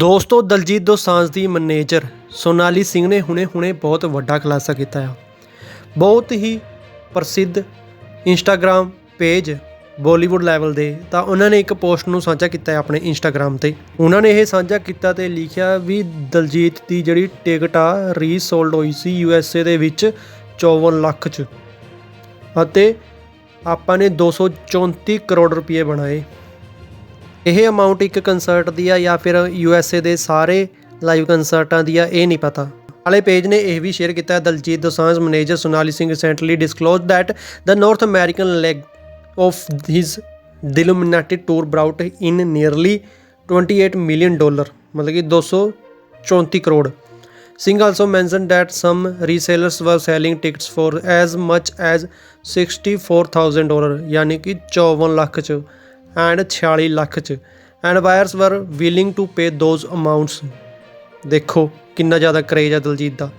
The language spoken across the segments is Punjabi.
ਦੋਸਤੋ, ਦਲਜੀਤ ਦੋਸਾਂਝ ਦੀ ਮੈਨੇਜਰ ਸੋਨਾਲੀ ਸਿੰਘ ਨੇ ਹੁਣੇ-ਹੁਣੇ ਬਹੁਤ ਵੱਡਾ ਖੁਲਾਸਾ ਕੀਤਾ ਹੈ ਬਹੁਤ ਹੀ ਪ੍ਰਸਿੱਧ ਇੰਸਟਾਗ੍ਰam ਪੇਜ ਬਾਲੀਵੁੱਡ ਲੈਵਲ ਦੇ ਤਾਂ ਉਹਨਾਂ ਨੇ ਇੱਕ ਪੋਸਟ ਨੂੰ ਸਾਂਝਾ ਕੀਤਾ ਹੈ ਆਪਣੇ ਇੰਸਟਾਗ੍ਰam ਤੇ। ਉਹਨਾਂ ਨੇ ਇਹ ਸਾਂਝਾ ਕੀਤਾ ਤੇ ਲਿਖਿਆ ਵੀ ਦਲਜੀਤ ਦੀ ਜਿਹੜੀ ਟਿਕਟ ਆ ਰੀਸੋਲਡ ਹੋਈ ਸੀ ਯੂ ਐਸ ਏ ਦੇ ਵਿੱਚ 54 ਲੱਖ ਚ। ਅਤੇ ਆਪਾਂ ਨੇ 234 ਕਰੋੜ ਰੁਪਏ ਬਣਾਏ। ਇਹ ਅਮਾਉਂਟ ਇੱਕ ਕਨਸਰਟ ਦੀ ਆ ਜਾਂ ਫਿਰ ਯੂ ਐਸ ਏ ਦੇ ਸਾਰੇ ਲਾਈਵ ਕਨਸਰਟਾਂ ਦੀ ਆ ਇਹ ਨਹੀਂ ਪਤਾ ਵਾਲੇ ਪੇਜ ਨੇ ਇਹ ਵੀ ਸ਼ੇਅਰ ਕੀਤਾ Daljit Dosanjh manager Sonali Singh recently disclosed that the North American leg of his Dilluminati tour brought in nearly 28 million dollar ਮਤਲਬ ਕਿ 234 crore Singh also mentioned that some resellers were selling tickets for as much as 64000 dollar ਯਾਨੀ ਕਿ 54 ਲੱਖ ਚ ਐਂਡ 46 ਲੱਖ ਚ। And buyers were willing to pay those amounts ਦੇਖੋ, ਕਿੰਨਾ ਜ਼ਿਆਦਾ ਕਰੇਜ ਆ ਦਲਜੀਤ ਦਾ।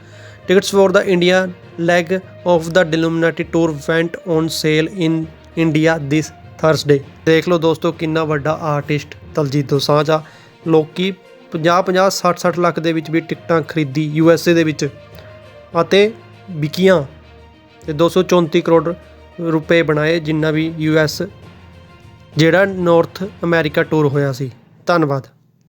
Tickets for the India leg of the Dilluminati tour went on sale in India this Thursday ਦੇਖ ਲਓ ਦੋਸਤੋ, ਕਿੰਨਾ ਵੱਡਾ ਆਰਟਿਸਟ ਦਲਜੀਤ ਦੋਸਾਂਝ ਆ। ਲੋਕੀ 50 50 60 60 ਲੱਖ ਦੇ ਵਿੱਚ ਵੀ ਟਿਕਟਾਂ ਖਰੀਦੀ ਯੂ ਐਸ ਏ ਦੇ ਵਿੱਚ। ਅਤੇ ਵਿਕੀਆਂ। ਤੇ 234 ਕਰੋੜ ਰੁਪਏ ਬਣਾਏ ਜਿੰਨਾ ਵੀ ਯੂ ਐਸ ਜਿਹੜਾ ਨੌਰਥ ਅਮੈਰੀਕਾ ਟੂਰ ਹੋਇਆ ਸੀ। ਧੰਨਵਾਦ।